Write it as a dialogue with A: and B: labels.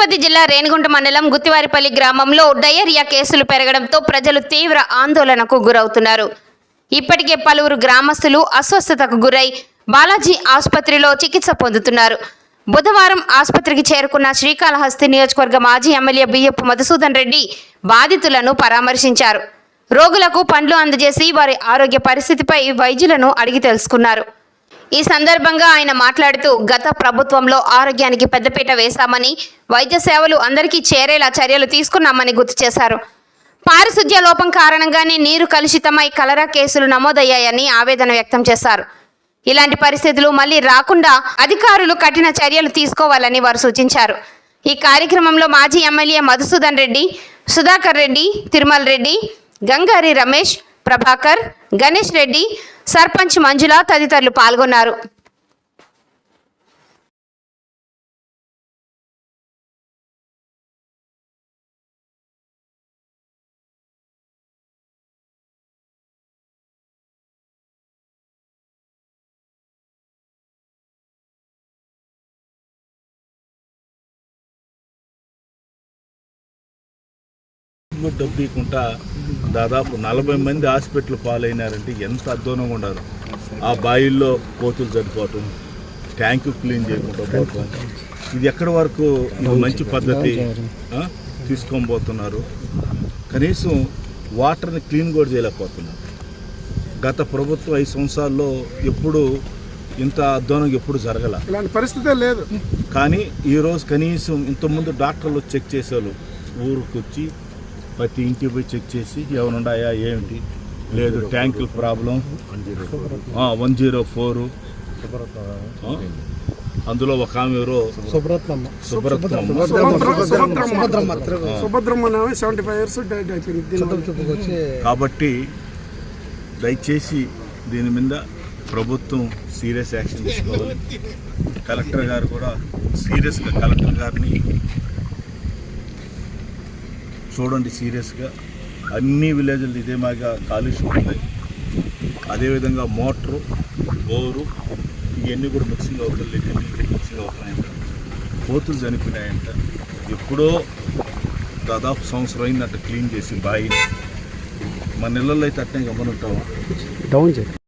A: తిరుపతి జిల్లా రేణిగుంట మండలం గుత్తివారిపల్లి గ్రామంలో డయేరియా కేసులు పెరగడంతో ప్రజలు తీవ్ర ఆందోళనకు గురవుతున్నారు. ఇప్పటికే పలువురు గ్రామస్తులు అస్వస్థతకు గురై బాలాజీ ఆసుపత్రిలో చికిత్స పొందుతున్నారు. బుధవారం ఆసుపత్రికి చేరుకున్న శ్రీకాళహస్తి నియోజకవర్గ మాజీ ఎమ్మెల్యే బియ్యపు మధుసూదన్ రెడ్డి బాధితులను పరామర్శించారు. రోగులకు పండ్లు అందజేసి వారి ఆరోగ్య పరిస్థితిపై వైద్యులను అడిగి తెలుసుకున్నారు. ఈ సందర్భంగా ఆయన మాట్లాడుతూ గత ప్రభుత్వంలో ఆరోగ్యానికి పెద్దపీట వేశామని వైద్య సేవలు అందరికీ చేరేలా చర్యలు తీసుకున్నామని గుర్తు చేశారు. పారిశుధ్య లోపం కారణంగానే నీరు కలుషితమై కలరా కేసులు నమోదయ్యాయని ఆవేదన వ్యక్తం చేశారు. ఇలాంటి పరిస్థితులు మళ్ళీ రాకుండా అధికారులు కఠిన చర్యలు తీసుకోవాలని వారు సూచించారు. ఈ కార్యక్రమంలో మాజీ ఎమ్మెల్యే మధుసూదన్ రెడ్డి సుధాకర్ రెడ్డి తిరుమల రెడ్డి గంగారి రమేష్ ప్రభాకర్ గణేష్ రెడ్డి సర్పంచ్ మంజుల తదితరులు పాల్గొన్నారు.
B: కూడా డబ్బు ఇవ్వకుండా దాదాపు నలభై మంది హాస్పిటల్ పాలైనారంటే ఎంత అధ్వానంగా ఉన్నారు ఆ బాయిల్లో కోతులు చనిపోవటం ట్యాంకు క్లీన్ చేయకుండా పోవటం. ఇది ఎక్కడి వరకు మంచి పద్ధతి? తీసుకొని పోతున్నారు. కనీసం వాటర్ని క్లీన్ కూడా చేయలేకపోతున్నారు. గత ప్రభుత్వం ఐదు సంవత్సరాల్లో ఎప్పుడు ఇంత అధ్వానం ఎప్పుడు జరగల.
C: ఇలాంటి పరిస్థితే లేదు.
B: కానీ ఈరోజు కనీసం ఇంతకుముందు డాక్టర్లు చెక్ చేసేవాళ్ళు. ఊరికి వచ్చి ప్రతి ఇంటికి పోయి చెక్ చేసి ఉన్నాయా ఏమిటి? లేదు ట్యాంకుల ప్రాబ్లం. One zero four. అందులో ఒక ఆమె ఎవరో
C: సుభద్రమ్మ.
D: చెప్పుకొచ్చి
B: కాబట్టి దయచేసి దీని మీద ప్రభుత్వం సీరియస్ యాక్షన్ తీసుకోవాలి. కలెక్టర్ గారు కూడా సీరియస్గా కలెక్టర్ గారిని చూడండి సీరియస్గా. అన్ని విలేజ్లు ఇదే మాగా కాలుష్యం ఉన్నాయి అదేవిధంగా మోటరు బోరు ఇవన్నీ కూడా మిక్సింగ్ అవుతుంది ఇవన్నీ మిక్సింగ్ అవుతున్నాయంట కోతులు చనిపోయినాయంట. ఎప్పుడో దాదాపు సంవత్సరం అయిందంట క్లీన్ చేసి బాయి మన ఇళ్ళల్లో అయితే అట్నే గమనుంటాము
D: డౌన్ చేయండి